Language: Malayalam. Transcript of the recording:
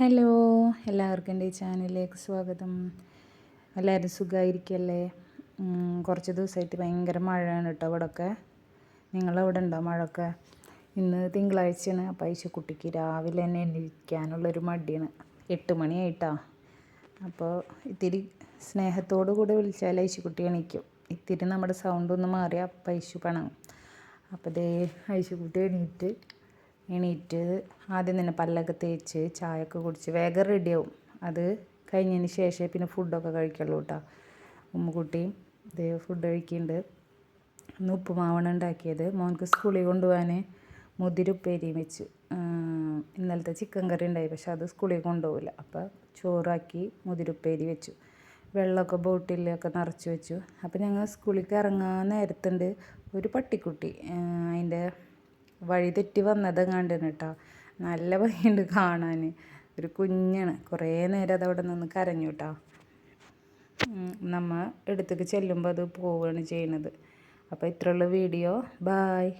ഹലോ എല്ലാവർക്കും എന്റെ ഈ ചാനലിലേക്ക് സ്വാഗതം. എല്ലാവരും സുഖമായിരിക്കല്ലേ? കുറച്ച് ദിവസമായിട്ട് ഭയങ്കര മഴയാണ് കേട്ടോ ഇവിടെയൊക്കെ നിങ്ങളവിടെ ഉണ്ടോ മഴയൊക്കെ? ഇന്ന് തിങ്കളാഴ്ചയാണ് അപ്പോൾ കുട്ടിക്ക് രാവിലെ തന്നെ എണീക്കാനുള്ളൊരു മടിയാണ്. എട്ട് മണിയായിട്ടാ. അപ്പോൾ ഇത്തിരി സ്നേഹത്തോടു കൂടി വിളിച്ചാൽ ഐശുക്കുട്ടി എണീക്കും. ഇത്തിരി നമ്മുടെ സൗണ്ട് ഒന്ന് മാറിയാൽ അപ്പം ഐശു അപ്പോൾ ദേ ഐശുക്കുട്ടി എണീറ്റ് എണീറ്റ് ആദ്യം തന്നെ പല്ലൊക്കെ തേച്ച് ചായയൊക്കെ കുടിച്ച് വേഗം റെഡിയാവും അത് കഴിഞ്ഞതിന് ശേഷമേ പിന്നെ ഫുഡൊക്കെ കഴിക്കുള്ളൂ കേട്ടോ. ഉമ്മക്കുട്ടി ഇതേ ഫുഡ് കഴിക്കുന്നുണ്ട്. ഇന്ന് ഉപ്പുമാവാണ് ഉണ്ടാക്കിയത്. മോൻക്ക് സ്കൂളിൽ കൊണ്ടുപോകാൻ മുതിരുപ്പേരിയും വെച്ച്. ഇന്നലത്തെ ചിക്കൻ കറി ഉണ്ടായി പക്ഷെ അത് സ്കൂളിൽ കൊണ്ടുപോകില്ല അപ്പോൾ ചോറാക്കി മുതിരുപ്പേരി വെച്ചു. വെള്ളമൊക്കെ ബോട്ടിലൊക്കെ നിറച്ച് വെച്ചു. അപ്പോൾ ഞങ്ങൾ സ്കൂളിലേക്ക് ഇറങ്ങാൻ നേരത്തുണ്ട് ഒരു പട്ടിക്കുട്ടി. അതിന്റെ വഴി വന്നത് കണ്ടിന് കേട്ടോ നല്ല ഭംഗിയുണ്ട് കാണാൻ ഒരു കുഞ്ഞാണ്. കുറേ നേരം അത് അവിടെ നിന്ന് കരഞ്ഞു കേട്ടോ നമ്മൾ എടുത്തേക്ക് ചെല്ലുമ്പോൾ അത് പോവുകയാണ് ചെയ്യുന്നത് അപ്പോൾ ഇത്രയുള്ള വീഡിയോ. ബായ്